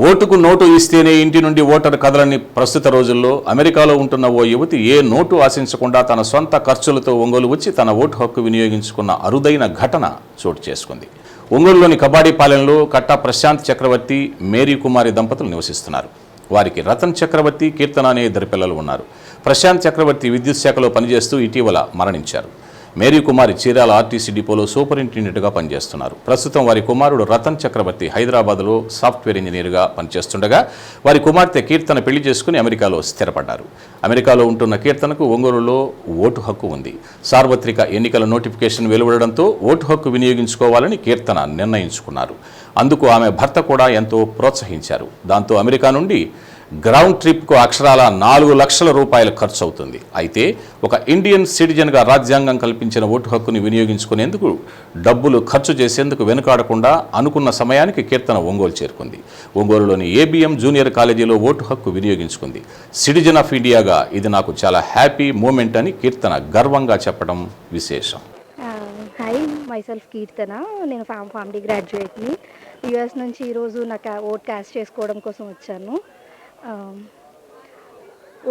ఓటుకు నోటు ఇస్తేనే ఇంటి నుండి ఓటర్ కదలని ప్రస్తుత రోజుల్లో అమెరికాలో ఉంటున్న ఓ యువతి ఏ నోటు ఆశించకుండా తన సొంత ఖర్చులతో ఒంగోలు వచ్చి తన ఓటు హక్కు వినియోగించుకున్న అరుదైన ఘటన చోటు చేసుకుంది. ఒంగోలులోని కబాడీపాలెంలో కట్టా ప్రశాంత్ చక్రవర్తి మేరీ కుమారి దంపతులు నివసిస్తున్నారు. వారికి రతన్ చక్రవర్తి కీర్తన అనే ఇద్దరు పిల్లలు ఉన్నారు. ప్రశాంత్ చక్రవర్తి విద్యుత్ శాఖలో పనిచేస్తూ ఇటీవల మరణించారు. మేరీ కుమారి చీరాల ఆర్టీసీ డిపోలో సూపరింటెండెంట్గా పనిచేస్తున్నారు. ప్రస్తుతం వారి కుమారుడు రతన్ చక్రవర్తి హైదరాబాద్లో సాఫ్ట్వేర్ ఇంజనీర్గా పనిచేస్తుండగా వారి కుమార్తె కీర్తన పెళ్ళి చేసుకుని అమెరికాలో స్థిరపడ్డారు. అమెరికాలో ఉంటున్న కీర్తనకు ఒంగోలులో ఓటు హక్కు ఉంది. సార్వత్రిక ఎన్నికల నోటిఫికేషన్ వెలువడడంతో ఓటు హక్కు వినియోగించుకోవాలని కీర్తన నిర్ణయించుకున్నారు. అందుకు ఆమె భర్త కూడా ఎంతో ప్రోత్సహించారు. దాంతో అమెరికా నుండి గ్రౌండ్ ట్రిప్కు అక్షరాల నాలుగు లక్షల రూపాయలు ఖర్చు అవుతుంది అయితే ఒక ఇండియన్ సిటిజన్గా రాజ్యాంగం కల్పించిన ఓటు హక్కుని వినియోగించుకునేందుకు డబ్బులు ఖర్చు చేసేందుకు వెనుకాడకుండా అనుకున్న సమయానికి కీర్తన ఒంగోలు చేరుకుంది. ఒంగోలులోని ఏబిఎం జూనియర్ కాలేజీలో ఓటు హక్కు వినియోగించుకుంది. సిటిజన్ ఆఫ్ ఇండియాగా ఇది నాకు చాలా హ్యాపీ మూమెంట్ అని కీర్తన గర్వంగా చెప్పడం విశేషం. Hi myself Keerthana. నేను ఫామ్ ఫామ్డీ గ్రాడ్యుయేట్ని. యూఎస్ నుంచి ఈరోజు నాకు ఓట్ క్యాస్ట్ చేసుకోవడం కోసం వచ్చాను.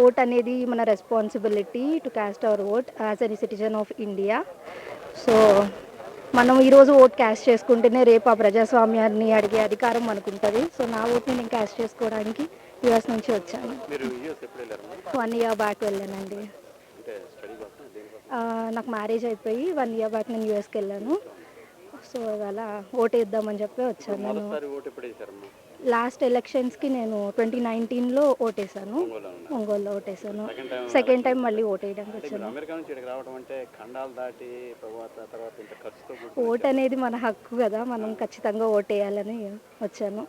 ఓట్ అనేది మన responsibility to cast our vote as a citizen of India so మనం ఈరోజు ఓట్ క్యాస్ట్ చేసుకుంటేనే రేపు ఆ ప్రజాస్వామ్యాన్ని అడిగే అధికారం ఉంటుంది సో నా ఓట్ని నేను క్యాస్ట్ చేసుకోవడానికి యూఎస్ నుంచి వచ్చాను. వన్ ఇయర్ బ్యాక్ వెళ్ళానండి. ఆ, నాకు మ్యారేజ్ అయిపోయి వన్ ఇయర్ బ్యాక్ నేను యూఎస్కి వెళ్ళాను. సో అలా ఓటేద్దామని చెప్పి వచ్చాను నేను. లాస్ట్ ఎలక్షన్స్కి నేను ట్వంటీ నైన్టీన్లో ఓటేసాను. ఒంగోలులో ఓటేసాను. సెకండ్ టైం మళ్ళీ ఓటేయడానికి వచ్చాను. ఓట్ అనేది మన హక్కు కదా మనం ఖచ్చితంగా ఓటేయాలని వచ్చాను.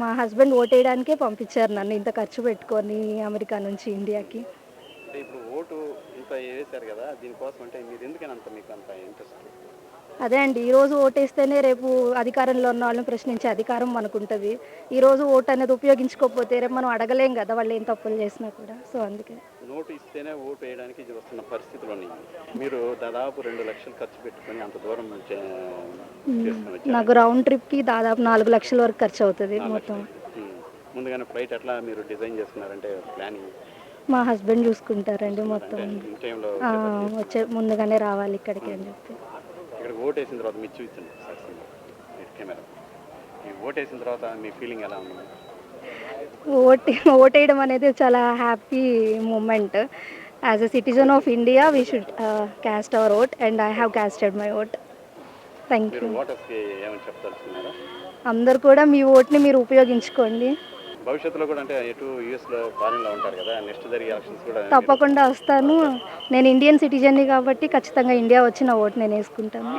మీ హస్బెండ్ ఓటేయడానికే పంపించారు నన్ను ఇంత ఖర్చు పెట్టుకొని అమెరికా నుంచి ఇండియాకి. ఓటు ఇంత వేశారు కదా దీనికోసం అంటే మీరు ఎందుకని అంత మీకు అంత ఇంట్రెస్ట్ అదే అండి ఈరోజు ఓటేస్తేనే రేపు అధికారంలో ఉన్న వాళ్ళని ప్రశ్నించే అధికారం మనకు ఉంటుంది ఈరోజు ఓటు అనేది ఉపయోగించుకోకపోతే రేపు మనం అడగలేం కదా వాళ్ళు ఏం తప్పులు చేసినా కూడా. సో అందుకే. నోటు ఇస్తేనే ఓటు వేయడానికి వస్తున్న పరిస్థితులు ఉన్నాయి మీరు దాదాపు రెండు లక్షలు ఖర్చు పెట్టుకొని అంత దూరం చే- చేసుకొని వచ్చారు. నాకు రౌండ్ ట్రిప్కి దాదాపు నాలుగు లక్షల వరకు ఖర్చు అవుతుంది మొత్తం. ముందుగానే ఫ్లైట్ ఎట్లా మీరు డిజైన్ చేసుకున్నారంటే ప్లానింగ్? మా హస్బెండ్ చూసుకుంటారండి మొత్తం. ఆ, వచ్చే ముందుగానే రావాలి ఇక్కడికి అని చెప్పి. ఇక్కడ ఓట్ వేసిన తర్వాత మీరు చూపించండి సార్ సినిమా. మీరు కెమెరా. ఈ ఓట్ వేసిన తర్వాత మీ ఫీలింగ్ ఎలా ఉంది? ఓటే ఓటేయడం అనేది చాలా happy moment as a citizen of India we should cast our vote and I have casted my vote thank మీరు యూ ఓటర్స్కి ఏమైనా చెప్పదలుచుకున్నారా అందరు కూడా మీ ఓట్ని మీరు ఉపయోగించుకోండి. భవిష్యత్తులో కూడా అంటే ఎటు యూఎస్లో ఫారిన్లో ఉంటారు కదా నెక్స్ట్ జరిగే ఎలక్షన్స్ కూడా తప్పకుండా వస్తాను నేను ఇండియన్ సిటిజన్ని కాబట్టి ఖచ్చితంగా ఇండియా వచ్చి నా ఓటు నేను వేసుకుంటాను.